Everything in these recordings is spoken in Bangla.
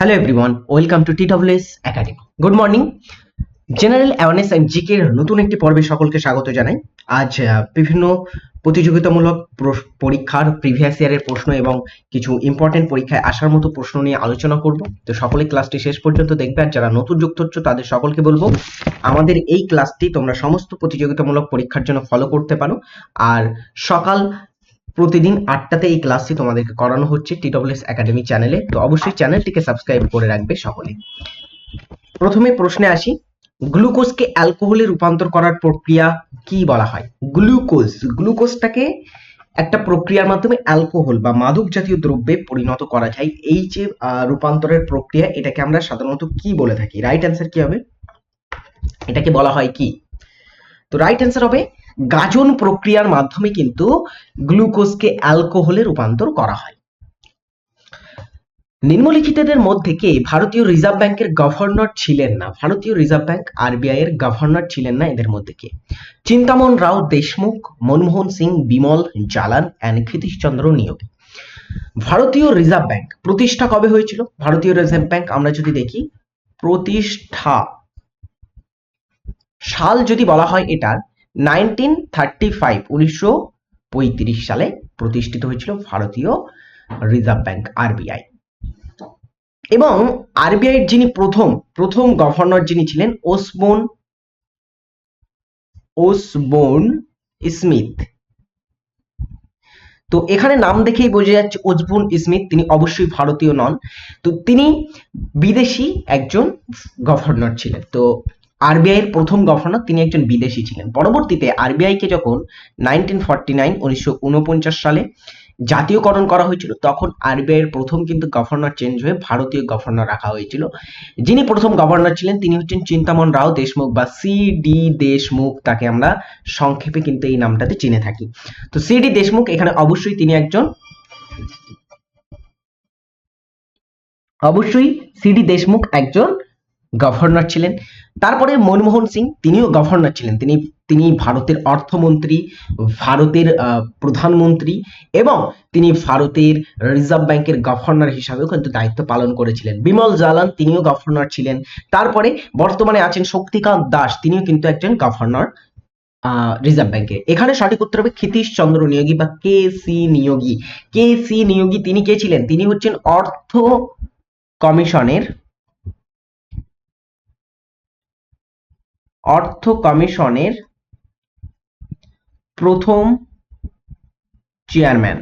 Hello everyone welcome to TWS academy good morning general awareness and জিকের নতুন একটি পর্বে সকলকে স্বাগত জানাই। আজ বিভিন্ন প্রতিযোগিতামূলক পরীক্ষার প্রিভিয়াস ইয়ারের প্রশ্ন এবং কিছু ইম্পর্টেন্ট পরীক্ষায় আসার মতো প্রশ্ন নিয়ে আলোচনা করব। তো সকলে ক্লাসটি শেষ পর্যন্ত দেখবে আর যারা নতুন যুক্ত হচ্ছ, তাদের সকলকে বলব, আমাদের এই ক্লাসটি তোমরা সমস্ত প্রতিযোগিতামূলক পরীক্ষার জন্য ফলো করতে পারো। আর সকাল প্রতিদিন আটটাতে এই ক্লাসটি তোমাদেরকে করানো হচ্ছে টিডব্লিউএস একাডেমি চ্যানেলে। তো অবশ্যই চ্যানেলটিকে সাবস্ক্রাইব করে রাখবে সকলে। প্রথমে প্রশ্নে আসি, গ্লুকোজকে অ্যালকোহলে রূপান্তর করার প্রক্রিয়া কি বলা হয়? গ্লুকোজ, গ্লুকোজটাকে একটা প্রক্রিয়ার মাধ্যমে অ্যালকোহল বা মাদক জাতীয় দ্রব্যে পরিণত করা যায়। এই যে রূপান্তরের প্রক্রিয়া, এটাকে আমরা সাধারণত কি বলে থাকি? রাইট অ্যান্সার কি হবে? এটাকে বলা হয় কি? তো রাইট অ্যান্সার হবে গাজন প্রক্রিয়ার মাধ্যমে কিন্তু গ্লুকোজকে অ্যালকোহলে রূপান্তর করা হয়। নিম্নলিখিতদের মধ্যে কে? ভারতীয় রিজার্ভ ব্যাংকের গভর্নর ছিলেন না। ভারতীয় রিজার্ভ ব্যাংক আরবিআই এর গভর্নর ছিলেন না এদের মধ্যে কে? চিন্তামন রাও, দেশমুখ, মনমোহন সিং, বিমল জালান অ্যান্ড ক্ষিতীশচন্দ্র নিয়োগী। ভারতীয় রিজার্ভ ব্যাংক প্রতিষ্ঠা কবে হয়েছিল? ভারতীয় রিজার্ভ ব্যাংক আমরা যদি দেখি, প্রতিষ্ঠা সাল যদি বলা হয় এটার নাইনটিন থার্টি ফাইভ, উনিশশো পঁয়ত্রিশ সালে প্রতিষ্ঠিত হয়েছিল ভারতীয় রিজার্ভ ব্যাংক, আরবিআই। এবং আরবিআই এর যিনি প্রথম প্রথম গভর্নর যিনি ছিলেন ওসবোন ওসবোন স্মিথ। তো এখানে নাম দেখেই বোঝা যাচ্ছে ওসবোন স্মিথ, তিনি অবশ্যই ভারতীয় নন। তো তিনি বিদেশি একজন গভর্নর ছিলেন। তো আরবিআই এর প্রথম গভর্নর তিনি একজন বিদেশি ছিলেন। পরবর্তীতে আরবিআই কে যখন নাইনটিন ফর্টি নাইন উনিশশো উনপঞ্চাশ সালে জাতীয়করণ করা হয়েছিল, তখন আরবিআই এর প্রথম কিন্তু গভর্নর চেঞ্জ হয়ে ভারতীয় গভর্নর রাখা হয়েছিল। যিনি প্রথম গভর্নর ছিলেন, তিনি হচ্ছেন চিন্তামন রাও দেশমুখ, বা সি ডি দেশমুখ তাকে আমরা সংক্ষেপে কিন্তু এই নামটাতে চিনে থাকি। তো সি ডি দেশমুখ, এখানে অবশ্যই তিনি একজন অবশ্যই সিডি দেশমুখ একজন গভর্নর ছিলেন। তারপরে মনমোহন সিং, তিনিও গভর্নর ছিলেন। তিনি তিনি ভারতের অর্থমন্ত্রী, ভারতের প্রধানমন্ত্রী এবং তিনি ভারতের রিজার্ভ ব্যাংকের গভর্নর হিসাবেও কিন্তু দায়িত্ব পালন করেছিলেন। বিমল জালান, তিনিও গভর্নর ছিলেন। তারপরে বর্তমানে আছেন শক্তিকান্ত দাস, তিনিও কিন্তু একজন গভর্নর রিজার্ভ ব্যাংকে। এখানে সঠিক উত্তর হবে ক্ষিতীশ চন্দ্র নিয়োগী বা K C Niyogi. K C Niyogi তিনি কে ছিলেন? তিনি হচ্ছেন অর্থ কমিশনের অর্থ কমিশনের প্রথম চেয়ারম্যান।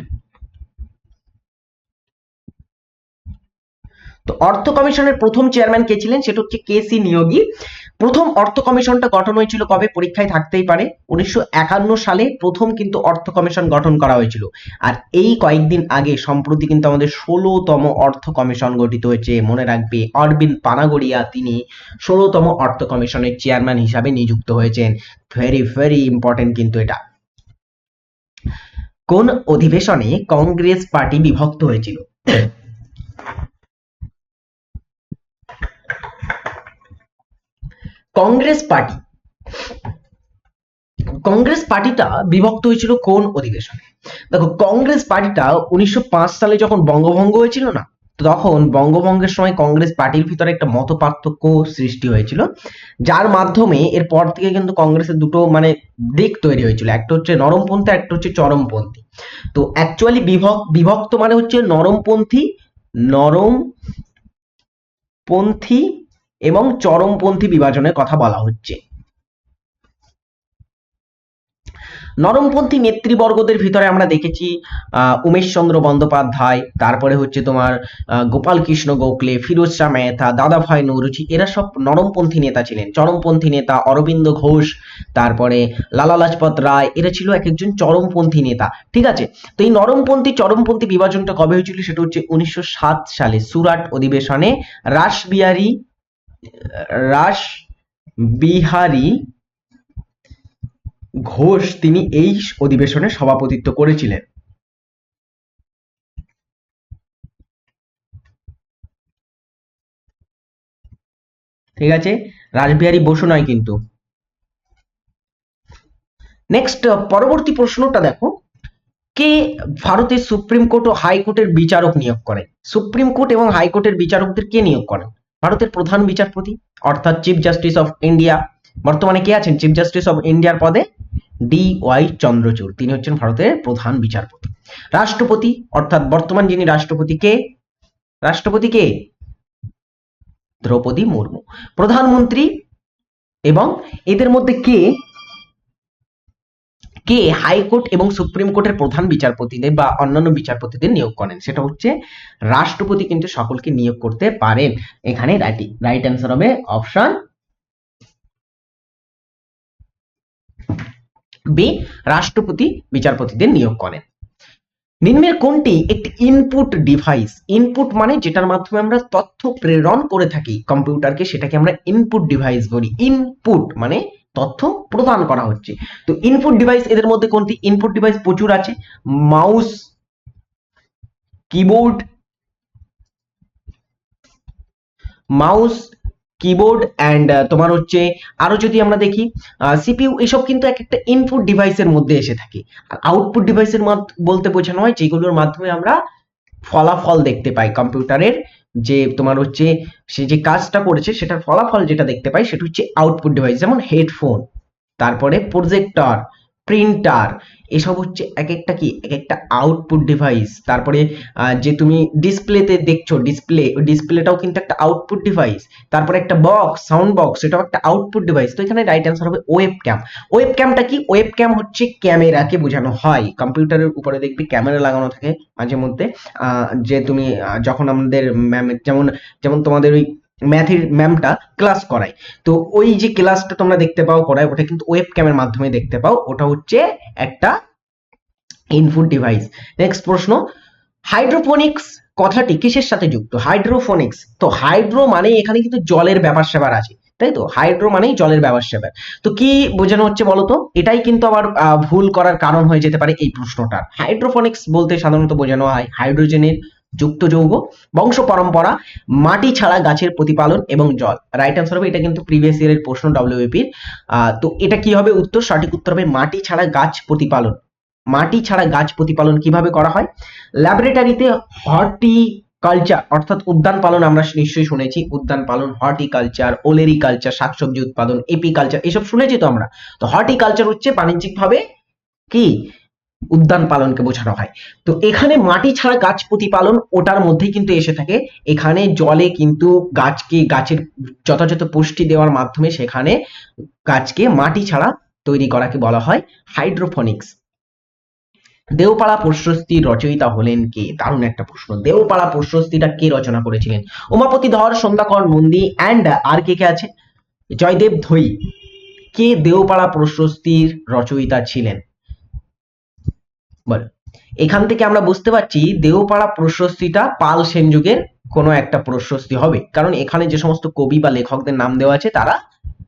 তো অর্থ কমিশনের প্রথম চেয়ারম্যান কে ছিলেন? সেটা হচ্ছে কে সি নিয়োগী। প্রথম অর্থ কমিশনটা গঠন হয়েছিল কবে? পরীক্ষায় থাকতেই পারে। উনিশশো একান্ন সালে প্রথম কিন্তু অর্থ কমিশন গঠন করা হয়েছিল। আর এই কয়েকদিন আগে সম্প্রতি কিন্তু আমাদের ষোলোতম অর্থ কমিশন গঠিত হয়েছে। মনে রাখবে, অরবিন্দ পানাগড়িয়া তিনি ষোলোতম অর্থ কমিশনের চেয়ারম্যান হিসাবে নিযুক্ত হয়েছেন। ভেরি ভেরি ইম্পর্টেন্ট কিন্তু এটা। কোন অধিবেশনে কংগ্রেস পার্টি বিভক্ত হয়েছিল? কংগ্রেস পার্টি। কংগ্রেস পার্টিটা বিভক্ত হয়েছিল কোন অধিবেশনে? দেখো, কংগ্রেস পার্টিটা উনিশশো পাঁচ সালে যখন বঙ্গভঙ্গ হয়েছিল না, তখন বঙ্গভঙ্গের সময় কংগ্রেস পার্টির ভিতরে একটা মত পার্থক্য সৃষ্টি হয়েছিল, যার মাধ্যমে এর পর থেকে কিন্তু কংগ্রেসের দুটো মানে দিক তৈরি হয়েছিল। একটা হচ্ছে নরমপন্থী, একটা হচ্ছে চরমপন্থী। তো অ্যাকচুয়ালি বিভক্ত মানে হচ্ছে নরমপন্থী নরম পন্থী এবং চরমপন্থী বিভাজনের কথা বলা হচ্ছে। নরমপন্থী নেতৃবর্গদের ভিতরে আমরা দেখেছি আহ, উমেশ বন্দ্যোপাধ্যায় তারপরে হচ্ছে তোমার গোপাল কৃষ্ণ গোখলে ফিরোজ শাহ মেহতা দাদাভাই নৌরুচি এরা সব নরমপন্থী নেতা ছিলেন। চরমপন্থী নেতা অরবিন্দ ঘোষ তারপরে লালা লাজপত রায় এরা ছিল এক একজন চরমপন্থী নেতা। ঠিক আছে? তো এই নরমপন্থী চরমপন্থী বিভাজনটা কবে হয়েছিল? সেটা হচ্ছে উনিশশো সাত সালে সুরাট অধিবেশনে রাসবিহারী রাস বিহারী ঘোষ তিনি এই অধিবেশনে সভাপতিত্ব করেছিলেন। ঠিক আছে? রাসবিহারী বসু নয় কিন্তু। নেক্সট পরবর্তী প্রশ্নটা দেখো। কে ভারতের সুপ্রিম কোর্ট ও হাইকোর্টের বিচারক নিয়োগ করেন? সুপ্রিম কোর্ট এবং হাইকোর্টের বিচারকদের কে নিয়োগ করেন? ভারতের প্রধান বিচারপতি, অর্থাৎ চিফ জাস্টিস অফ ইন্ডিয়া বর্তমানে কে আছেন? চিফ জাস্টিস অফ ইন্ডিয়ার পদে ডি ওয়াই চন্দ্রচূড়। তিনি হচ্ছেন ভারতের প্রধান বিচারপতি। রাষ্ট্রপতি, অর্থাৎ বর্তমান যিনি রাষ্ট্রপতি কে? রাষ্ট্রপতি কে? দ্রৌপদী মুর্মু। প্রধানমন্ত্রী এবং এদের মধ্যে কে কে হাইকোর্ট এবং সুপ্রিম কোর্টের প্রধান বিচারপতিদের বা অন্যান্য বিচারপতিদের নিয়োগ করেন। সেটা হচ্ছে রাষ্ট্রপতি কিন্তু সকলকে নিয়োগ করতে পারেন। এখানে রাইট অ্যান্সার হবে অপশন বি রাষ্ট্রপতি বিচারপতিদের নিয়োগ করেন। নিম্নের কোনটি? একটি ইনপুট ডিভাইস ইনপুট মানে যেটার মাধ্যমে আমরা তথ্য প্রেরণ করে থাকি। কম্পিউটারকে সেটাকে আমরা ইনপুট ডিভাইস বলি। ইনপুট মানে তথ্য প্রদান করা হচ্ছে। তো ইনপুট ডিভাইস এদের মধ্যে কোনটি? ইনপুট ডিভাইস প্রচুর আছে। Mouse keyboard mouse keyboard and তোমার হচ্ছে, আরও যদি আমরা দেখি সিপিইউ এসব কিন্তু এক একটা ইনপুট ডিভাইসের মধ্যে এসে থাকে। আর আউটপুট ডিভাইসের বলতে বোঝানো হয় যেগুলোর মাধ্যমে আমরা ফলাফল দেখতে পাই কম্পিউটারের যে তোমার হচ্ছে, সে যে কাজটা করেছে, সেটার ফলাফল যেটা দেখতে পাই, সেটা হচ্ছে আউটপুট ডিভাইস যেমন হেডফোন তারপরে প্রজেক্টর প্রিন্টার এসব হচ্ছে এক একটা কি? এক একটা আউটপুট ডিভাইস তারপরে যে তুমি ডিসপ্লেতে দেখছ ডিসপ্লে ডিসপ্লেটাও কিন্তু একটা আউটপুট ডিভাইস তারপরে একটা বক্স সাউন্ড বক্স সেটাও একটা আউটপুট ডিভাইস তো এখানে রাইট অ্যান্সার হবে ওয়েব ক্যাম ওয়েব ক্যামটা কি? ওয়েব ক্যাম হচ্ছে ক্যামেরাকে বোঝানো হয়। কম্পিউটারের উপরে দেখবি ক্যামেরা লাগানো থাকে মাঝে মধ্যে। যে তুমি যখন আমাদের ম্যাম যেমন যেমন তোমাদের ওই ম্যাথের ম্যামটা ক্লাস করায়। তো ওই যে ক্লাসটা তোমরা দেখতে পাও করায়, ওটা কিন্তু ওয়েব ক্যামের মাধ্যমে দেখতে পাও। ওটা হচ্ছে একটা ইনপুট ডিভাইস নেক্সট প্রশ্ন হাইড্রোফোনিক্স কথাটি কিসের সাথে যুক্ত? হাইড্রোফোনিক্স তো হাইড্রো মানে এখানে কিন্তু জলের ব্যাপার স্যাপার আছে, তাই তো? হাইড্রো মানেই জলের ব্যাপার স্যাপার। তো কি বোঝানো হচ্ছে বলতো? এটাই কিন্তু আবার ভুল করার কারণ হয়ে যেতে পারে এই প্রশ্নটার। হাইড্রোফোনিক্স বলতে সাধারণত বোঝানো হয় হাইড্রোজেনের যুক্ত যৌগ, বংশ পরম্পরা, মাটি ছাড়া গাছের প্রতিপালন এবং জল। রাইট আনসার হবে, এটা কিন্তু প্রিভিয়াস ইয়ারের প্রশ্ন ডাব্লিউপির তো এটা কি হবে উত্তর? সঠিক উত্তর হবে মাটি ছাড়া গাছ প্রতিপালন। মাটি ছাড়া গাছ প্রতিপালন কীভাবে করা হয়? ল্যাবরেটরিতে হর্টিকালচার অর্থাৎ উদ্যান পালন আমরা নিশ্চয়ই শুনেছি। উদ্যান পালন হর্টিকালচার ওলেরিকালচার শাকসবজি উৎপাদন এপিকালচার এসব শুনেছি তো আমরা। তো হর্টিকালচার হচ্ছে বাণিজ্যিকভাবে কি? উদ্যান পালনকে বোঝানো হয়। তো এখানে মাটি ছাড়া গাছ প্রতিপালন ওটার মধ্যেই কিন্তু এসে থাকে। এখানে জলে কিন্তু গাছকে, গাছের যথাযথ পুষ্টি দেওয়ার মাধ্যমে সেখানে গাছকে মাটি ছাড়া তৈরি করাকে বলা হয় হাইড্রোফোনিক্স। দেওপাড়া প্রশস্তির রচয়িতা হলেন কে? দারুণ একটা প্রশ্ন। দেওপাড়া প্রশস্তিটা কে রচনা করেছিলেন? উমাপতি ধর, সন্ধ্যাকর নন্দী অ্যান্ড আর কে কে আছে? জয়দেব ধৈ কে দেওপাড়া প্রশস্তির রচয়িতা ছিলেন? বল। এখান থেকে আমরা বুঝতে পারছি দেওপাড়া প্রশস্তিটা পাল সেন যুগের কোনো একটা প্রশস্তি হবে। কারণ এখানে যে সমস্ত কবি বা লেখকদের নাম দেওয়া আছে, তারা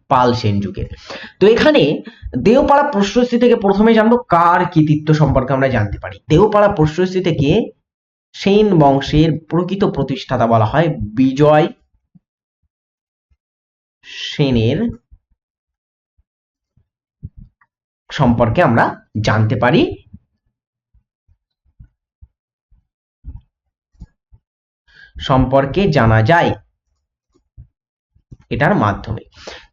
পাল সেন যুগের। তো এখানে দেওপাড়া প্রশস্তি থেকে প্রথমে জানব কার কৃতিত্ব সম্পর্কে আমরা জানতে পারি। দেওপাড়া প্রশস্তি থেকে সেন বংশের প্রকৃত প্রতিষ্ঠাতা বলা হয় বিজয় সেনের সম্পর্কে আমরা জানতে পারি। সম্পর্কে জানা যায়। এটার মাধ্যমে।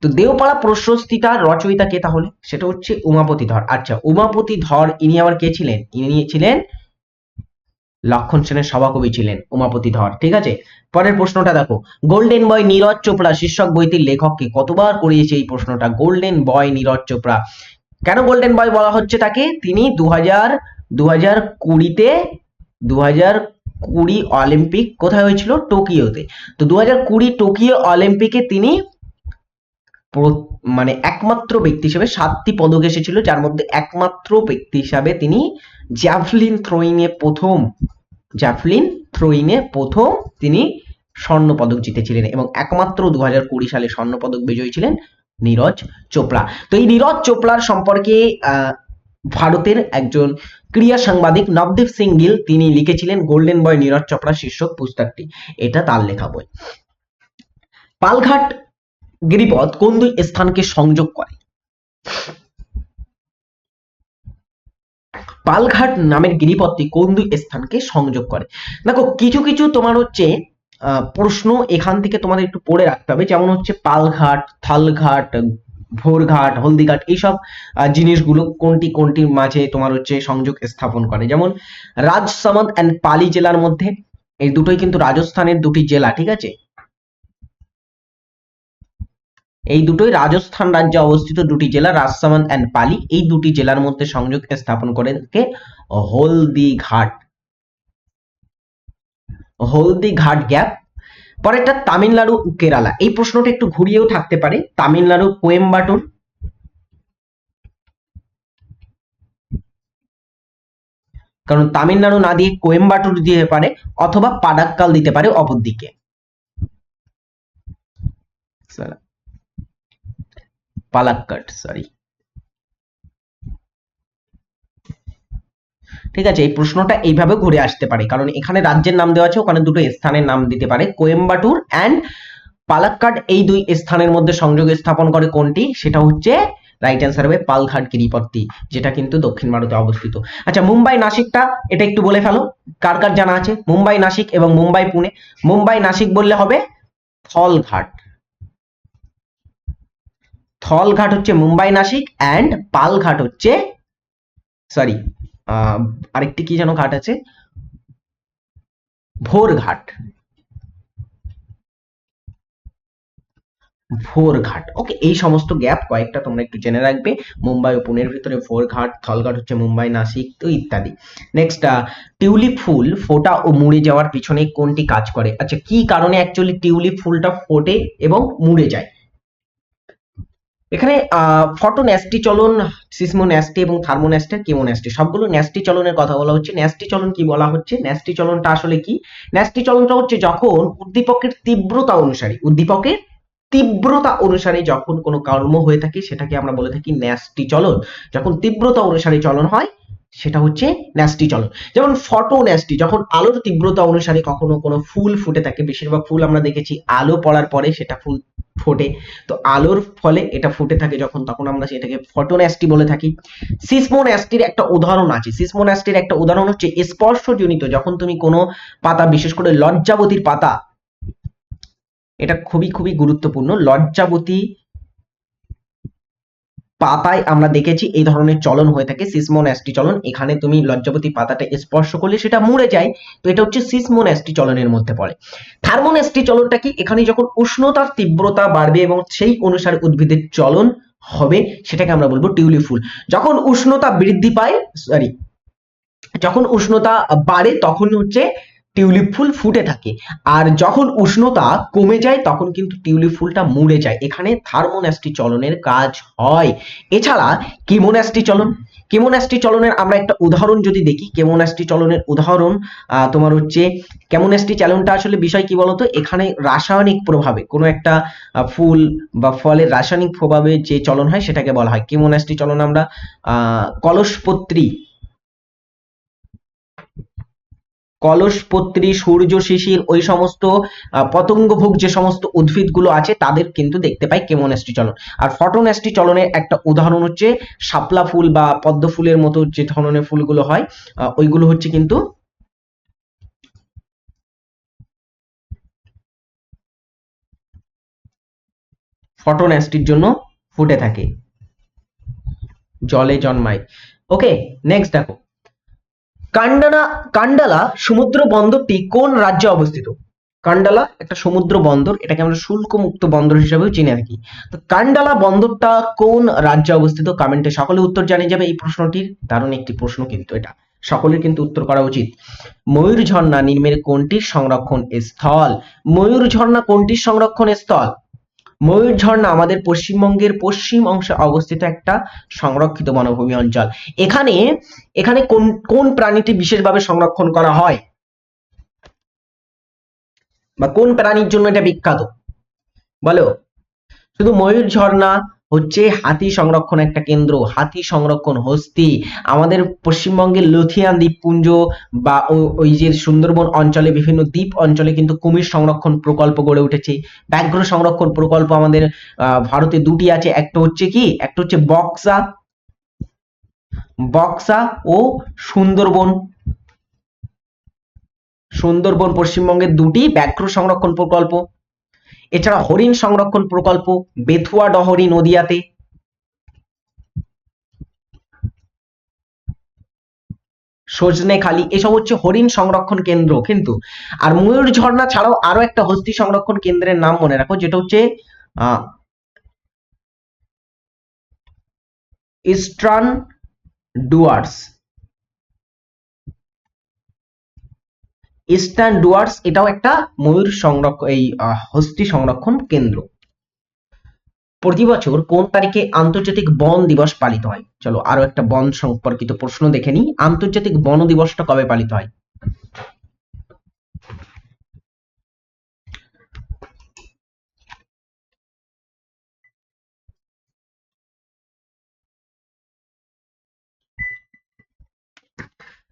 তো দেওপাড়া প্রশস্তিটার রচয়িতা কে তাহলে? সেটা হচ্ছে উমাপতি ধর। আচ্ছা উমাপতি ধর ইনি আবার কে ছিলেন? ইনি ছিলেন লক্ষণ সেনের সভাকবি ছিলেন, উমাপতি ধর। ঠিক আছে? পরের প্রশ্নটা দেখো। গোল্ডেন বয় নীরজ চোপড়া শীর্ষক বইটির লেখককে কতবার করিয়েছে এই প্রশ্নটা? Golden boy Neeraj Chopra. কেন গোল্ডেন বয় বলা হচ্ছে তাকে? তিনি দু হাজার দু হাজার কুড়িতে দু হাজার কুড়ি অলিম্পিক কোথায় হয়েছিল? টোকিওতে। তো দু হাজার কুড়ি টোকিও অলিম্পিকে তিনি মানে একমাত্র ব্যক্তি হিসেবে সাতটি পদক এসেছিল, যার মধ্যে একমাত্র ব্যক্তি হিসাবে তিনি জ্যাভলিন থ্রোয়িং এ প্রথম, জ্যাভলিন থ্রোয়িং এ প্রথম তিনি স্বর্ণ পদক জিতেছিলেন এবং একমাত্র দু হাজার কুড়ি সালে স্বর্ণ পদক বিজয়ী ছিলেন নীরজ চোপড়া। তো এই নীরজ চোপড়ার সম্পর্কে ভারতের একজন ক্রিয়া সাংবাদিক নবদীপ সিং গিল, তিনি লিখেছিলেন গোল্ডেন বয় নীরজ চোপড়া শীর্ষক পুস্তকটি। এটা তার লেখা বই। পালঘাট গিরিপথ কোন দুই স্থানকে সংযোগ করে? পালঘাট নামের গিরিপথটি কোন দুই স্থানকে সংযোগ করে? দেখো, কিছু কিছু তোমার হচ্ছে প্রশ্ন এখান থেকে তোমাদের একটু পড়ে রাখতে হবে। যেমন হচ্ছে পালঘাট, থালঘাট ভোরঘাট, হলদিঘাট এইসব জিনিসগুলো কোনটি কোনটির মাঝে তোমার হচ্ছে সংযোগ স্থাপন করে। যেমন রাজসামন্দ অ্যান্ড পালি জেলার মধ্যে এই দুটোই কিন্তু রাজস্থানের দুটি জেলা, ঠিক আছে? এই দুটোই রাজস্থান রাজ্যে অবস্থিত দুটি জেলা, রাজসামন্দ অ্যান্ড পালি। এই দুটি জেলার মধ্যে সংযোগ স্থাপন করে থাকে হলদিঘাট। হলদিঘাট গ্যাপ। পরেরটা তামিলনাড়ু ও কেরালা। এই প্রশ্নটা একটু ঘুরিয়েও থাকতে পারে। তামিলনাড়ু কোয়েম্বাটুর। কারণ তামিলনাড়ু না দিয়ে কোয়েম্বাটুর দিতে পারে অথবা পাডাক্কাল দিতে পারে অপর দিকে। পালাক্কাট সরি ঠিক আছে? এই প্রশ্নটা এইভাবে ঘুরে আসতে পারে। কারণ এখানে রাজ্যের নাম দেওয়া আছে, ওখানে দুটো স্থানের নাম দিতে পারে। কোয়েম্বাটুর অ্যান্ড পালাক্কাড, এই দুই স্থানের মধ্যে সংযোগ স্থাপন করে কোনটি? সেটা হচ্ছে রাইট অ্যান্সার হবে পালঘাট গিরিপথটি, যেটা কিন্তু দক্ষিণ ভারতে অবস্থিত। আচ্ছা মুম্বাই, নাসিকটা, এটা একটু বলে ফেলো। কার কার জানা আছে? মুম্বাই, নাসিক এবং মুম্বাই, পুনে। মুম্বাই, নাসিক বললে হবে থলঘাট। থলঘাট হচ্ছে মুম্বাই, নাসিক অ্যান্ড পালঘাট হচ্ছে সরি আরেকটি কি যেন ঘাট আছে? ভোরঘাট ভোরঘাট ওকে এই সমস্ত গ্যাপ কয়েকটা তোমরা একটু জেনে রাখবে। মুম্বাই ও পুনের ভিতরে ভোরঘাট থলঘাট হচ্ছে মুম্বাই, নাসিক, তো ইত্যাদি। নেক্সট টিউলিপ ফুল ফোটা ও মুড়ে যাওয়ার পিছনে কোনটি কাজ করে? আচ্ছা কি কারণে অ্যাকচুয়ালি টিউলিপ ফুলটা ফোটে এবং মুড়ে যায়? এখানে ফটো ন্যাস্টি চলন সিসমো ন্যাস্টি এবং থার্মো ন্যাস্টি কেমো ন্যাস্টি সবগুলো ন্যাস্টি চলনের কথা বলা হচ্ছে। ন্যাস্টি চলন কি বলা হচ্ছে? ন্যাস্টি চলনটা আসলে কি? ন্যাস্টি চলনটা হচ্ছে যখন উদ্দীপকের তীব্রতা অনুসারে, উদ্দীপকের তীব্রতা অনুসারে যখন কোনো কর্ম হয়ে থাকে, সেটাকে আমরা বলে থাকি ন্যাস্টি চলন। যখন তীব্রতা অনুসারে চলন হয় সেটা হচ্ছে ন্যাস্টি চলন যেমন ফটো ন্যাস্টি যখন আলোর তীব্রতা অনুসারে কখনো কোনো ফুল ফুটে থাকে, বেশিরভাগ ফুল আমরা দেখেছি আলো পড়ার পরে সেটা ফুল ফোটে। তো আলোর ফলে এটা ফুটে থাকে যখন, তখন আমরা সেটাকে ফটোন্যাস্টি বলে থাকি। সিসমোন্যাস্টির একটা উদাহরণ আছে। সিসমোন্যাস্টির একটা উদাহরণ হচ্ছে স্পর্শজনিত, যখন তুমি কোনো পাতা, বিশেষ করে লজ্জাবতীর পাতা, এটা খুবই খুবই গুরুত্বপূর্ণ, লজ্জাবতী পাতায় আমরা দেখেছি এই ধরনের চলন হয়ে থাকে সিসমোন্যাস্টি চলন। এখানে তুমি লজ্জাপতি পাতাটা স্পর্শ করলে সেটা মরে যায়। তো এটা হচ্ছে সিসমোন্যাস্টি চলনের মধ্যে পড়ে। থার্মোন্যাস্টি চলনটা কি? এখানে যখন উষ্ণতার তীব্রতা বাড়বে এবং সেই অনুসারে উদ্ভিদের চলন হবে, সেটাকে আমরা বলব টিউলিপ ফুল। যখন উষ্ণতা বৃদ্ধি পায় সরি যখন উষ্ণতা বাড়ে, তখন হচ্ছে টিউলিপ ফুল ফুটে থাকে। আর যখন উষ্ণতা কমে যায়, তখন কিন্তু টিউলিপ ফুলটা মুড়ে যায়। এখানে থার্মোন্যাস্টি চলনের কাজ হয়। এছাড়া কিমোন্যাস্টি চলন, কেমোন্যাস্টি চলনের আমরা একটা উদাহরণ যদি দেখি, কেমোন্যাস্টি চলনের উদাহরণ তোমার হচ্ছে কেমোন্যাস্টি চলনটা আসলে বিষয় কি বলতো? এখানে রাসায়নিক প্রভাবে, কোনো একটা ফুল বা ফলের রাসায়নিক প্রভাবে যে চলন হয়, সেটাকে বলা হয়। কেমোন্যাস্টি চলন আমরা কলসপত্রী কলসপত্রী, সূর্য শিশির, ওই সমস্ত পতঙ্গভোগ যে সমস্ত উদ্ভিদগুলো আছে, তাদের কিন্তু দেখতে পাই কেমোনেস্টি চলন আর ফটোনেস্টি চলনের একটা উদাহরণ হচ্ছে শাপলা ফুল বা পদ্ম ফুলের মতো যে ধরনের ফুলগুলো হয় ওইগুলো হচ্ছে কিন্তু ফটোনেস্টির জন্য ফুটে থাকে। জলে জন্মায়। ওকে নেক্সট দেখো। কান্ডানা কান্ডালা সমুদ্র বন্দরটি কোন রাজ্যে অবস্থিত? কান্ডালা একটা সমুদ্র বন্দর এটাকে আমরা শুল্ক মুক্ত বন্দর হিসেবেও চিনে থাকি তো কান্ডালা বন্দরটা কোন রাজ্যে অবস্থিত? কমেন্টে সকলে উত্তর জানিয়ে যাবে এই প্রশ্নটির। দারুণ একটি প্রশ্ন কিন্তু এটা। সকলের কিন্তু উত্তর করা উচিত। ময়ূর ঝর্ণা নির্মের কোনটির সংরক্ষণ স্থল? ময়ূর ঝর্ণা কোনটির সংরক্ষণ স্থল? ময়ূর ঝর্ণা আমাদের পশ্চিমবঙ্গের পশ্চিম অংশে অবস্থিত একটা সংরক্ষিত বনভূমি অঞ্চল। এখানে এখানে কোন কোন প্রাণীটি বিশেষভাবে সংরক্ষণ করা হয়? বা কোন প্রাণীর জন্য এটা বিখ্যাত? বলো। শুধু ময়ূর ঝর্ণা হচ্ছে হাতি সংরক্ষণ একটা কেন্দ্র। হাতি সংরক্ষণ হস্তি। আমাদের পশ্চিমবঙ্গের লথিয়ান দ্বীপপুঞ্জ বা ওই যে সুন্দরবন অঞ্চলে বিভিন্ন দ্বীপ অঞ্চলে কিন্তু কুমির সংরক্ষণ প্রকল্প গড়ে উঠেছে। ব্যাঘ্র সংরক্ষণ প্রকল্প আমাদের ভারতে দুটি আছে। একটা হচ্ছে কি? একটা হচ্ছে বক্সা বক্সা ও সুন্দরবন। সুন্দরবন পশ্চিমবঙ্গের দুটি ব্যাঘ্র সংরক্ষণ প্রকল্প। এছাড়া হরিণ সংরক্ষণ প্রকল্প বেথুয়া ডহরি নদিয়াতে। সজনেখালি এসব হচ্ছে হরিণ সংরক্ষণ কেন্দ্র কিন্তু। আর ময়ূর ঝর্ণা ছাড়াও আরও একটা হস্তি সংরক্ষণ কেন্দ্রের নাম মনে রাখো, যেটা হচ্ছে ইস্টার্ন ডুয়ার্স। ইস্টার্ন ডুয়ার্স এটাও একটা ময়ূর সংরক্ষণ এই হস্তি সংরক্ষণ কেন্দ্র। প্রতি বছর কোন তারিখে আন্তর্জাতিক বন দিবস পালিত হয়? চলো আরও একটা বন সম্পর্কিত প্রশ্ন দেখে নিই। আন্তর্জাতিক বন দিবসটা কবে পালিত হয়?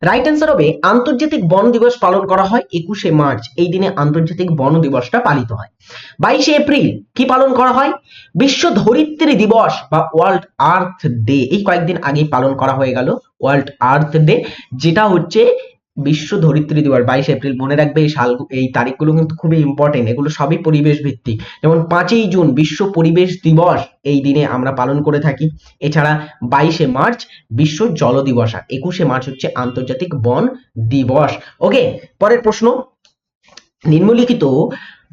রাইট অ্যান্সার হবে, আন্তর্জাতিক বন দিবস পালন করা হয় একুশে মার্চ। এই দিনে আন্তর্জাতিক বন দিবসটা পালিত হয়। বাইশে এপ্রিল কি পালন করা হয়? বিশ্ব ধরিত্রী দিবস বা ওয়ার্ল্ড আর্থ ডে। এই কয়েকদিন আগেই পালন করা হয়ে গেল ওয়ার্ল্ড আর্থ ডে, যেটা হচ্ছে বিশ্ব ধরিত্রী দিবস, বাইশে এপ্রিল, মনে রাখবে এই সাল, এই তারিখগুলো কিন্তু খুবই ইম্পর্টেন্ট এগুলো সবই পরিবেশ ভিত্তিক। যেমন পাঁচই জুন, বিশ্ব পরিবেশ দিবস এই দিনে আমরা পালন করে থাকি। এছাড়া বাইশে মার্চ, বিশ্ব জল দিবস, আর একুশে মার্চ হচ্ছে আন্তর্জাতিক বন দিবস। ওকে পরের প্রশ্ন। নিম্নলিখিত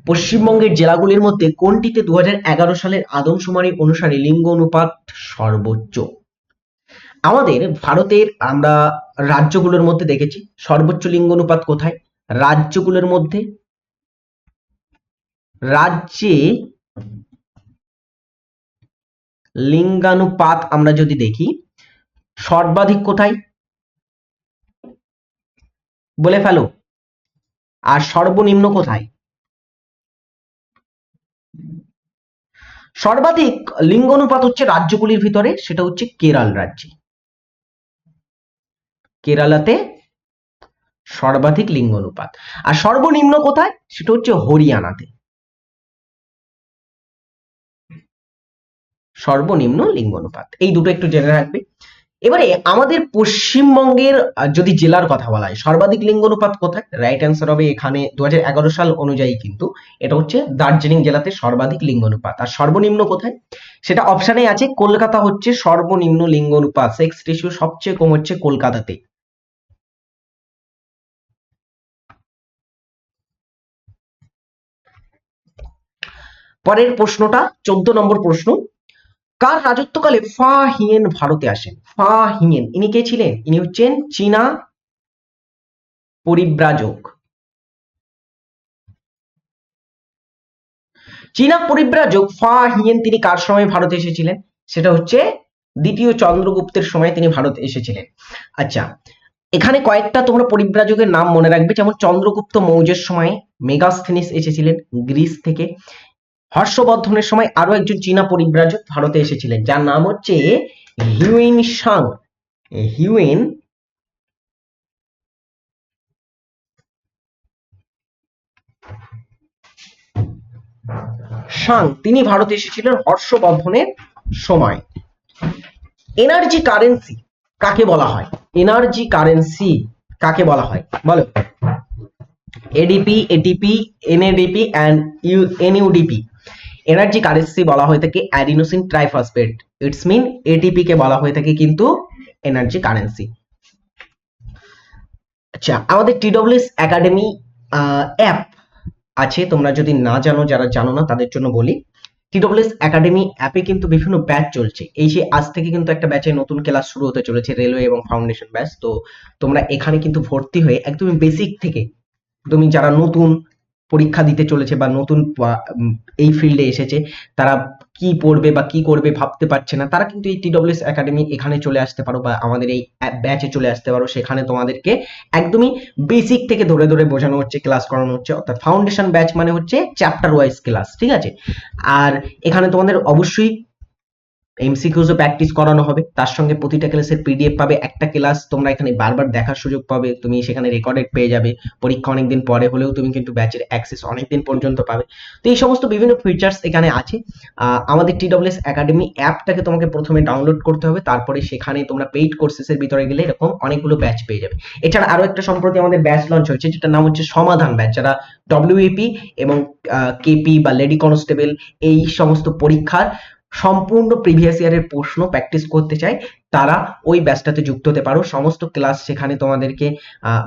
পশ্চিমবঙ্গের জেলাগুলির মধ্যে কোনটিতে দু হাজার এগারো সালের আদমশুমারি অনুসারে লিঙ্গ অনুপাত সর্বোচ্চ? আমাদের ভারতের আমরা রাজ্যগুলোর মধ্যে দেখেছি, সর্বোচ্চ লিঙ্গ অনুপাত কোথায়? রাজ্যগুলোর মধ্যে। রাজ্যে লিঙ্গানুপাত আমরা যদি দেখি, সর্বাধিক কোথায়? বলে ফেলো। আর সর্বনিম্ন কোথায়? সর্বাধিক লিঙ্গ অনুপাত হচ্ছে রাজ্যগুলির ভিতরে, সেটা হচ্ছে কেরাল রাজ্যে। কেরালাতে সর্বাধিক লিঙ্গ অনুপাত। আর সর্বনিম্ন কোথায়? সেটা হচ্ছে হরিয়ানাতে। সর্বনিম্ন লিঙ্গ অনুপাত। এই দুটো একটু জেনে রাখবে। এবারে আমাদের পশ্চিমবঙ্গের যদি জেলার কথা বলা হয়, সর্বাধিক লিঙ্গ অনুপাত কোথায়? রাইট অ্যান্সার হবে এখানে দু হাজার এগারো সাল অনুযায়ী কিন্তু এটা হচ্ছে দার্জিলিং জেলাতে সর্বাধিক লিঙ্গ অনুপাত। আর সর্বনিম্ন কোথায়? সেটা অপশানে আছে, কলকাতা হচ্ছে সর্বনিম্ন লিঙ্গ অনুপাত। সেক্স রেশিও সবচেয়ে কম হচ্ছে কলকাতাতে। পরের প্রশ্নটা, চোদ্দ নম্বর প্রশ্ন। কার রাজত্বকালে ফা হিয়েন ভারতে আসেন? ফা হিয়েন। ইনি কে ছিলেন? ইনি হচ্ছেন চীনা পরিব্রাজক। চীনা পরিব্রাজক ফা হিয়েন তিনি কার সময় ভারতে এসেছিলেন? সেটা হচ্ছে দ্বিতীয় চন্দ্রগুপ্তের সময় তিনি ভারতে এসেছিলেন। আচ্ছা এখানে কয়েকটা তোমরা পরিব্রাজকের নাম মনে রাখবে। যেমন চন্দ্রগুপ্ত মৌর্যের সময় মেগাস্থেনিস এসেছিলেন গ্রিস থেকে। হর্ষবর্ধনের সময় আরও একজন চীনা পরিব্রাজক ভারতে এসেছিলেন, যার নাম হচ্ছে হিউইন সাং হিউইন সাং তিনি ভারতে এসেছিলেন হর্ষবর্ধনের সময়। এনার্জি কারেন্সি কাকে বলা হয়? এনার্জি কারেন্সি কাকে বলা হয়? বলো। ADP ATP NADP and U NUDP energy currency বলা হয়ে থাকে adenosine triphosphate it's mean ATP কে বলা হয়ে থাকে কিন্তু এনার্জি কারেন্সি আচ্ছা আমাদের টিডব্লিউএস একাডেমি অ্যাপ আছে। তোমরা যদি না জানো, যারা জানো না, তাদের জন্য বলি। টিডব্লিউএস একাডেমি অ্যাপে কিন্তু বিভিন্ন ব্যাচ চলছে। এই যে আজ থেকে কিন্তু একটা ব্যাচে নতুন ক্লাস শুরু হতে চলেছে রেলওয়ে এবং ফাউন্ডেশন ব্যাচ তো তোমরা এখানে কিন্তু ভর্তি হয়ে একদমই বেসিক থেকে তুমি যারা নতুন পরীক্ষা দিতে চলেছে বা নতুন এই ফিল্ডে এসেছে, তারা কি পড়বে বা কি করবে ভাবতে পারছে না। তারা কিন্তু এই টিডব্লিউএস একাডেমি এখানে চলে আসতে পারো বা আমাদের এই ব্যাচে চলে আসতে পারো, সেখানে তোমাদেরকে একদমই বেসিক থেকে ধরে ধরে বোঝানো হচ্ছে ক্লাস করানো হচ্ছে, অর্থাৎ ফাউন্ডেশন ব্যাচ মানে হচ্ছে চ্যাপ্টার ওয়াইজ ক্লাস ঠিক আছে? আর এখানে তোমাদের অবশ্যই এমসিকিউজও প্র্যাকটিস করানো হবে। তার সঙ্গে প্রতিটা ক্লাসের পিডিএফ পাবে। একটা ক্লাস তোমরা এখানে বারবার দেখার সুযোগ পাবে। তুমি সেখানে রেকর্ডেড পেয়ে যাবে। পরীক্ষা অনেকদিন পরে হলেও তুমি কিন্তু ব্যাচের অ্যাক্সেস অনেকদিন পর্যন্ত পাবে। তো এই সমস্ত বিভিন্ন ফিচার্স এখানে আছে। আমাদের টিডব্লিউএস একাডেমি অ্যাপটাকে তোমাকে প্রথমে ডাউনলোড করতে হবে। তারপরে সেখানে তোমরা পেইড কোর্সেসের ভিতরে গেলে এরকম অনেকগুলো ব্যাচ পেয়ে যাবে। এছাড়া আরও একটা সম্প্রতি আমাদের ব্যাচ লঞ্চ হয়েছে, যেটার নাম হচ্ছে সমাধান ব্যাচ যারা ডব্লিউএপি এবং কেপি বা লেডি কনস্টেবল এই সমস্ত পরীক্ষার সম্পূর্ণ প্রিভিয়াস ইয়ারের প্রশ্ন প্র্যাকটিস করতে চাই, তারা ওই ব্যাচটাতে যুক্ত হতে পারো। সমস্ত ক্লাস সেখানে তোমাদেরকে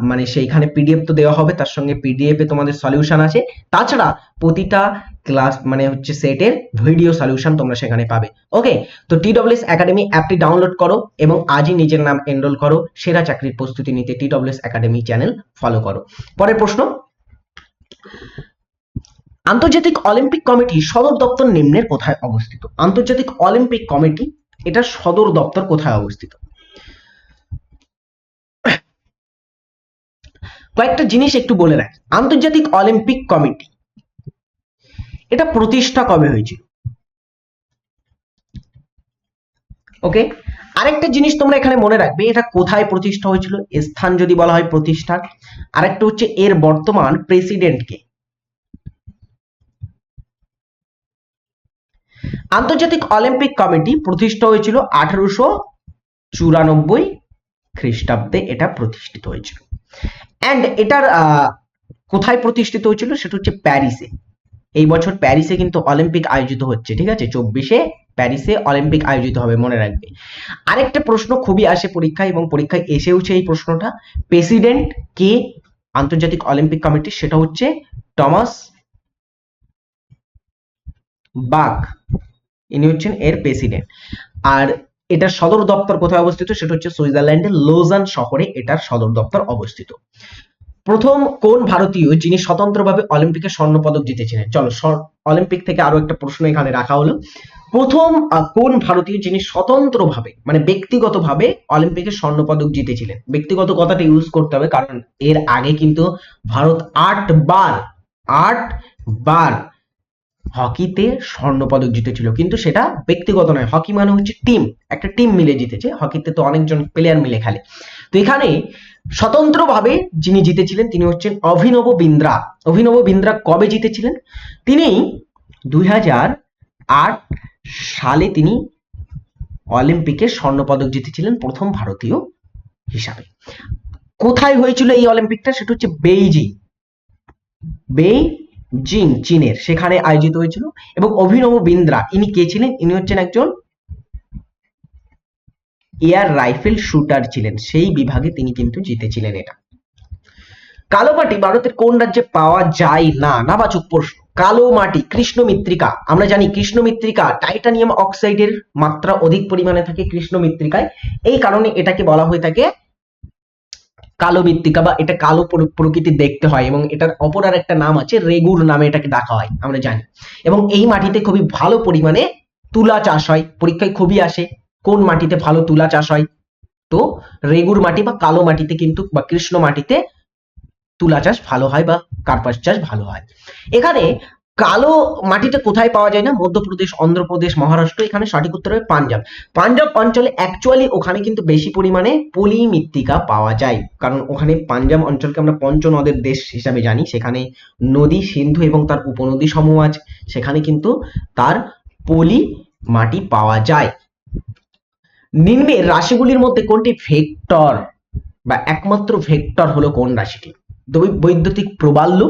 মানে সেইখানে পিডিএফ তো দেওয়া হবে, তার সঙ্গে পিডিএফ এ তোমাদের সলিউশন আছে। তাছাড়া প্রতিটা ক্লাস মানে হচ্ছে সেটের ভিডিও সলিউশন তোমরা সেখানে পাবে। ওকে তো টিডব্লিউএস একাডেমি অ্যাপটি ডাউনলোড করো এবং আজই নিজের নাম এনরোল করো। সেরা চাকরির প্রস্তুতি নিতে টিডব্লিউএস একাডেমি চ্যানেল ফলো করো। পরের প্রশ্ন। আন্তর্জাতিক অলিম্পিক কমিটি সদর দপ্তর নিম্নের কোথায় অবস্থিত? আন্তর্জাতিক অলিম্পিক কমিটি, এটা সদর দপ্তর কোথায় অবস্থিত? কয়েকটা জিনিস একটু বলে রাখি। আন্তর্জাতিক অলিম্পিক কমিটি, এটা প্রতিষ্ঠা কবে হয়েছিল? ওকে? আরেকটা জিনিস তোমরা এখানে মনে রাখবে, এটা কোথায় প্রতিষ্ঠা হয়েছিল? স্থান যদি বলা হয় প্রতিষ্ঠার আরেকটা হচ্ছে এর বর্তমান প্রেসিডেন্ট কে আন্তর্জাতিক অলিম্পিক কমিটি প্রতিষ্ঠা হয়েছিল আঠারোশো চুরানব্বই খ্রিস্টাব্দে এটা প্রতিষ্ঠিত হয়েছিল। অ্যান্ড এটার কোথায় প্রতিষ্ঠিত হয়েছিল? সেটা হচ্ছে প্যারিসে। এই বছর প্যারিসে কিন্তু অলিম্পিক আয়োজিত হচ্ছে, ঠিক আছে? চব্বিশে প্যারিসে অলিম্পিক আয়োজিত হবে, মনে রাখবে। আরেকটা প্রশ্ন খুবই আসে পরীক্ষায় এবং পরীক্ষায় এসেওছে এই প্রশ্নটা। প্রেসিডেন্ট কে আন্তর্জাতিক অলিম্পিক কমিটি? সেটা হচ্ছে টমাস বাক ইনি হচ্ছেন এর প্রেসিডেন্ট আর এটার সদর দপ্তর কোথায় অবস্থিত? সেটা হচ্ছে সুইজারল্যান্ডের লোজান শহরে এটার সদর দপ্তর অবস্থিত। প্রথম কোন ভারতীয় যিনি স্বতন্ত্রভাবে অলিম্পিকে স্বর্ণ পদক জিতেছিলেন? চলো অলিম্পিক থেকে আরও একটা প্রশ্ন এখানে রাখা হলো। প্রথম কোন ভারতীয় যিনি স্বতন্ত্রভাবে মানে ব্যক্তিগতভাবে অলিম্পিকে স্বর্ণ পদক জিতেছিলেন? ব্যক্তিগত কথাটা ইউজ করতে হবে, কারণ এর আগে কিন্তু ভারত আট বার আট বার হকিতে স্বর্ণ পদক জিতেছিল। কিন্তু সেটা ব্যক্তিগত নয়, হকি মানে হচ্ছে টিম একটা টিম মিলে জিতেছে। হকিতে তো অনেকজন প্লেয়ার মিলে খেলে। তো এখানে স্বতন্ত্রভাবে যিনি জিতেছিলেন, তিনি হচ্ছেন অভিনব বিন্দ্রা। অভিনব বিন্দ্রা কবে জিতেছিলেন? তিনি দুই সালে তিনি অলিম্পিকে স্বর্ণ পদক জিতেছিলেন প্রথম ভারতীয় হিসাবে। কোথায় হয়েছিল এই অলিম্পিকটা? সেটা হচ্ছে বেইজিং বেইজিং চীনের সেখানে আয়োজিত হয়েছিল। এবং অভিনব বিন্দ্রা, ইনি কে ছিলেন? ইনি হচ্ছেন একজন এয়ার রাইফেল শুটার ছিলেন। সেই বিভাগে তিনি কিন্তু জিতেছিলেন এটা। কালো মাটি ভারতের কোন রাজ্যে পাওয়া যায় না না? নাবাচক প্রশ্ন। কালো মাটি, কৃষ্ণ মৃত্তিকা। আমরা জানি কৃষ্ণ মৃত্তিকা টাইটানিয়াম অক্সাইডের মাত্রা অধিক পরিমাণে থাকে কৃষ্ণ মৃত্তিকায়। এই কারণে এটাকে বলা হয়ে থাকে কালো মৃত্তিকা বা এটা কালো প্র- প্রকৃতির দেখতে হয় এবং এটার অপর আর একটা নাম আছে রেগুর নামে এটাকে ডাকা হয়, আমরা জানি। এবং এই মাটিতে খুবই ভালো পরিমাণে তুলা চাষ হয়, পরীক্ষায় খুবই আসে কোন মাটিতে ভালো তুলা চাষ হয়। তো রেগুর মাটি বা কালো মাটিতে কিন্তু, বা কৃষ্ণ মাটিতে তুলা চাষ ভালো হয় বা কার্পাস চাষ ভালো হয়। এখানে কালো মাটিটা কোথায় পাওয়া যায় না? মধ্যপ্রদেশ, অন্ধ্রপ্রদেশ, মহারাষ্ট্র, এখানে সঠিক উত্তর হবে পাঞ্জাব। পাঞ্জাব অঞ্চলে অ্যাকচুয়ালি ওখানে কিন্তু বেশি পরিমাণে পলি মৃত্তিকা পাওয়া যায়। কারণ ওখানে পাঞ্জাব অঞ্চলকে আমরা পঞ্চনদের দেশ হিসাবে জানি। সেখানে নদী, সিন্ধু এবং তার উপনদী সমূহ আছে। সেখানে কিন্তু তার পলি মাটি পাওয়া যায়। নিম্নের রাশিগুলির মধ্যে কোনটি ভেক্টর বা একমাত্র ভেক্টর হলো কোন রাশিটি? বৈদ্যুতিক প্রবাল্য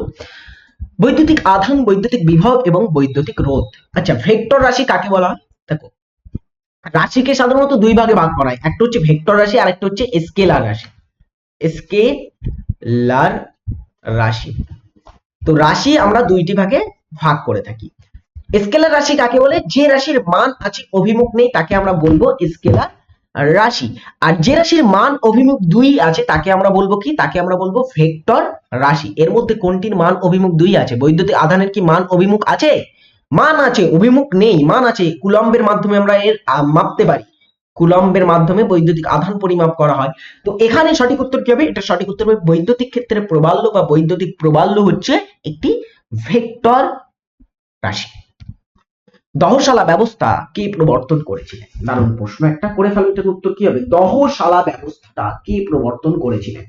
বৈদ্যুতিক আধান, বৈদ্যুতিক বিভব এবং বৈদ্যুতিক রোধ। আচ্ছা ভেক্টর রাশি কাকে বলা হয়? দেখো, রাশিকে সাধারণত দুই ভাগে ভাগ করা হয়। একটা হচ্ছে ভেক্টর রাশি আর একটা হচ্ছে স্কেলার রাশি। স্কেলার রাশি। তো রাশি আমরা দুইটি ভাগে ভাগ করে থাকি। স্কেলার রাশি কাকে বলে? যে রাশির মান আছে অভিমুখ নেই, তাকে আমরা বলব স্কেলার রাশি। আর যে রাশির মান অভিমুখ দুই আছে, তাকে আমরা বলব কি? তাকে আমরা বলব ভেক্টর রাশি। এর মধ্যে কোনটির মান অভিমুখ দুই আছে? বৈদ্যুতিক আধানের কি মান অভিমুখ আছে? মান আছে, অভিমুখ নেই, মান আছে। কুলম্বের মাধ্যমে আমরা এর মাপতে পারি। কুলম্বের মাধ্যমে বৈদ্যুতিক আধান পরিমাপ করা হয়। তো এখানে সঠিক উত্তর কি হবে? এটা সঠিক উত্তর হবে বৈদ্যুতিক ক্ষেত্রে প্রবাল্য বা বৈদ্যুতিক প্রবাল্য হচ্ছে একটি ভেক্টর রাশি। দহশালা ব্যবস্থা কে প্রবর্তন করেছিলেন? দারুণ প্রশ্ন। একটা করে ফেলো, এটার উত্তর কি হবে? দহশালা ব্যবস্থাটা কে প্রবর্তন করেছিলেন?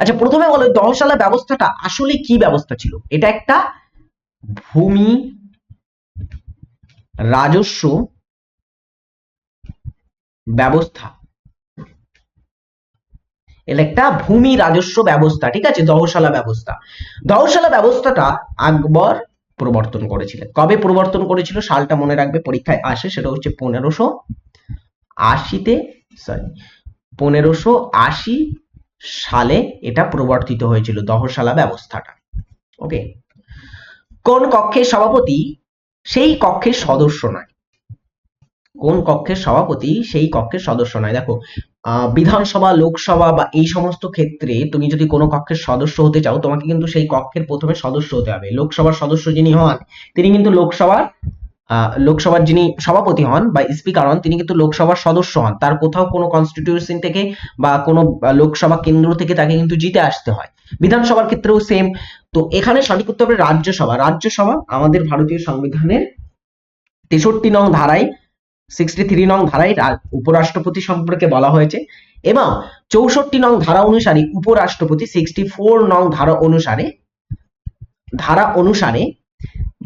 আচ্ছা প্রথমে বলো, দহশালা ব্যবস্থাটা আসলে কি ব্যবস্থা ছিল? এটা একটা ভূমি, রাজস্ব ব্যবস্থা। এটা একটা ভূমি, রাজস্ব ব্যবস্থা, ঠিক আছে? দহশালা ব্যবস্থা। দহশালা ব্যবস্থাটা আকবর প্রবর্তন করেছিলেন। কবে প্রবর্তন করেছিল? সালটা মনে রাখবে, পরীক্ষায় আসে, সেটা হচ্ছে পনেরোশো আশিতে সরি পনেরোশো আশি সালে এটা প্রবর্তিত হয়েছিল, দহশালা ব্যবস্থাটা। ওকে কোন কক্ষের সভাপতি? সেই কক্ষের সদস্য নয়। কোন কক্ষের সভাপতি সেই কক্ষের সদস্য নয়। দেখো বিধানসভা, লোকসভা বা এই সমস্ত ক্ষেত্রে তুমি যদি কোনো কক্ষের সদস্য হতে চাও, তোমাকে কিন্তু সেই কক্ষের প্রথমে সদস্য হতে হবে। লোকসভার সদস্য যিনি হন, তিনি কিন্তু লোকসভার লোকসভার যিনি সভাপতি হন বা স্পিকার হন, তিনি কিন্তু লোকসভার সদস্য হন। তার কোথাও কোনো কনস্টিটিউশন থেকে বা কোনো লোকসভা কেন্দ্র থেকে তাকে কিন্তু জিতে আসতে হয়। বিধানসভার ক্ষেত্রেও সেম তো এখানে সঠিক উত্তর হবে রাজ্যসভা। রাজ্যসভা আমাদের ভারতীয় সংবিধানের তেষট্টি নং ধারায় সিক্সটি থ্রি নং ধারায় উপরাষ্ট্রপতি সম্পর্কে বলা হয়েছে এবং চৌষট্টি নং ধারা অনুসারে উপরাষ্ট্রপতি সিক্সটি ফোর নং ধারা অনুসারে ধারা অনুসারে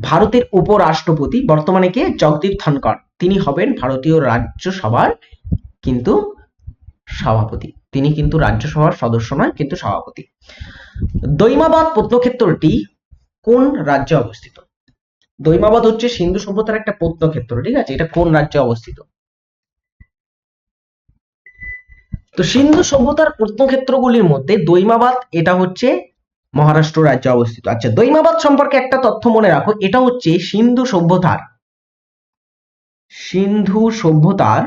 ভারতের উপরাষ্ট্রপতি বর্তমানে কে? জগদীপ ধনকর তিনি হবেন ভারতীয় রাজ্যসভার কিন্তু সভাপতি। তিনি কিন্তু রাজ্যসভার সদস্য নয়, কিন্তু সভাপতি। দৈমাবাদ প্রত্নক্ষেত্রটি কোন রাজ্যে অবস্থিত? দৈমাবাদ হচ্ছে সিন্ধু সভ্যতার একটা প্রত্নক্ষেত্র, ঠিক আছে? এটা কোন রাজ্যে অবস্থিত? তো সিন্ধু সভ্যতার প্রত্নক্ষেত্রগুলির মধ্যে দৈমাবাদ, এটা হচ্ছে মহারাষ্ট্র রাজ্যে অবস্থিত। আচ্ছা দৈমাবাদ সম্পর্কে একটা তথ্য মনে রাখো, এটা হচ্ছে সিন্ধু সভ্যতার সিন্ধু সভ্যতার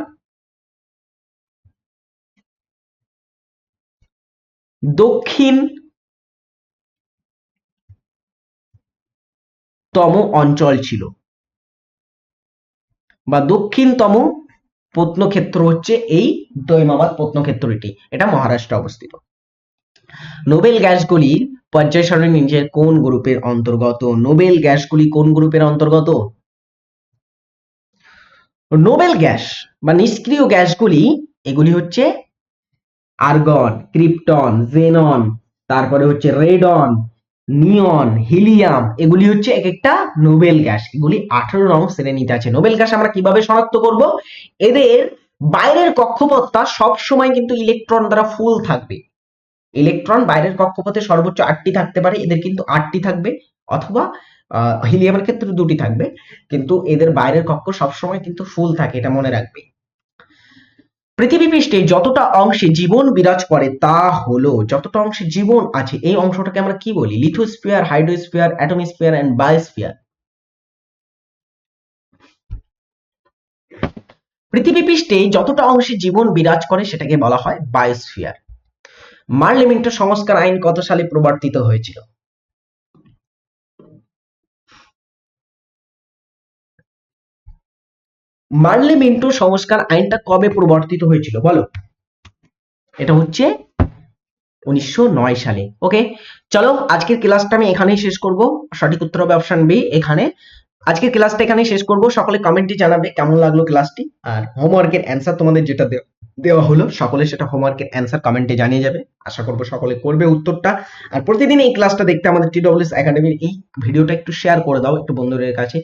দক্ষিণ তম অঞ্চল ছিল। বা দক্ষিণতম প্রত্নক্ষেত্র হচ্ছে এই দৈমাবাদ প্রত্নক্ষেত্রটি। এটা মহারাষ্ট্রে অবস্থিত। নোবেল গ্যাসগুলির পর্যায় সারণী নিচের কোন গ্রুপের অন্তর্গত? নোবেল গ্যাসগুলি কোন গ্রুপের অন্তর্গত? নোবেল গ্যাস বা নিষ্ক্রিয় গ্যাসগুলি, এগুলি হচ্ছে আর্গন, ক্রিপ্টন, জেনন, তারপরে হচ্ছে রেডন নিয়ন, হিলিয়াম, এগুলি হচ্ছে এক একটা নোবেল গ্যাস। এগুলি আঠারো নং শ্রেণীতে আছে। নোবেল গ্যাস আমরা কীভাবে শনাক্ত করব? এদের বাইরের কক্ষপথটা সব সময় কিন্তু ইলেকট্রন দ্বারা ফুল থাকবে। ইলেকট্রন বাইরের কক্ষপথে সর্বোচ্চ আটটি থাকতে পারে, এদের কিন্তু আটটি থাকবে, অথবা হিলিয়ামের ক্ষেত্রে দুটি থাকবে। কিন্তু এদের বাইরের কক্ষ সবসময় কিন্তু ফুল থাকে, এটা মনে রাখবে। পৃথিবী পৃষ্ঠে যতটা অংশে জীবন বিরাজ করে, তা হলো যতটা অংশে জীবন আছে, এই অংশটাকে আমরা কি বলি? Lithosphere, hydrosphere, atmosphere and biosphere. পৃথিবী পৃষ্ঠে যতটা অংশে জীবন বিরাজ করে, সেটাকে বলা হয় বায়োস্ফিয়ার। মার্লিমেন্টো সংস্কার আইন কত সালে প্রবর্তিত হয়েছিল? মার্লিমেন্টো সংস্কার আইনটা কবে প্রবর্তিত হয়েছিল, বলো? এটা হচ্ছে উনিশশো নয় সালে ওকে চলো, আজকের ক্লাসটা আমি এখানেই শেষ করব, সঠিক উত্তর হবে অপশন বি এখানে। আজকের ক্লাসটা এখানেই শেষ করব, সকলে কমেন্টে জানাবে কেমন লাগল ক্লাসটি, আর হোমওয়ার্কের অ্যান্সার তোমাদের যেটা দেওয়া হলো, সকলে সেটা হোমওয়ার্কের অ্যান্সার কমেন্টে জানিয়ে যাবে। আশা করব সকলে করবে উত্তরটা। আর প্রতিদিন এই ক্লাসটা দেখতে আমাদের টিডব্লিউএস একাডেমির এই ভিডিওটা একটু শেয়ার করে দাও, একটু বন্ধুদের কাছে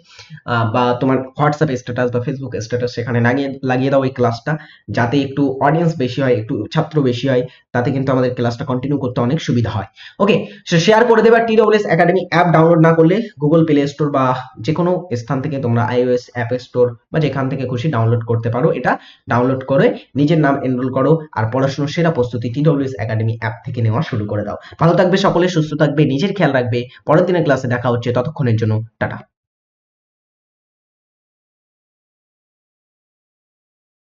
বা তোমার হোয়াটসঅ্যাপ স্ট্যাটাস বা ফেসবুক স্ট্যাটাস সেখানে লাগিয়ে লাগিয়ে দাও এই ক্লাসটা যাতে একটু অডিয়েন্স বেশি হয়, একটু ছাত্র বেশি হয়, তাতে কিন্তু আমাদের ক্লাসটা কন্টিনিউ করতে অনেক সুবিধা হয়। ওকে সো শেয়ার করে দেবে টিডব্লিউএস একাডেমি অ্যাপ ডাউনলোড না করলে গুগল প্লে স্টোর বা যে কোনো স্থান থেকে তোমরা আইওএস অ্যাপ স্টোর বা যেখান থেকে খুশি ডাউনলোড করতে পারো, এটা ডাউনলোড করে নিজের নাম এনরোল করো, আর পড়াশোনার সেরা প্রস্তুতি টিডব্লিউএস একাডেমি অ্যাপ থেকে নেওয়া শুরু করে দাও। ভালো থাকবে সকলে, সুস্থ থাকবে, নিজের খেয়াল রাখবে। পরের দিনের ক্লাসে দেখা হচ্ছে। ততক্ষণের জন্য, টাটা।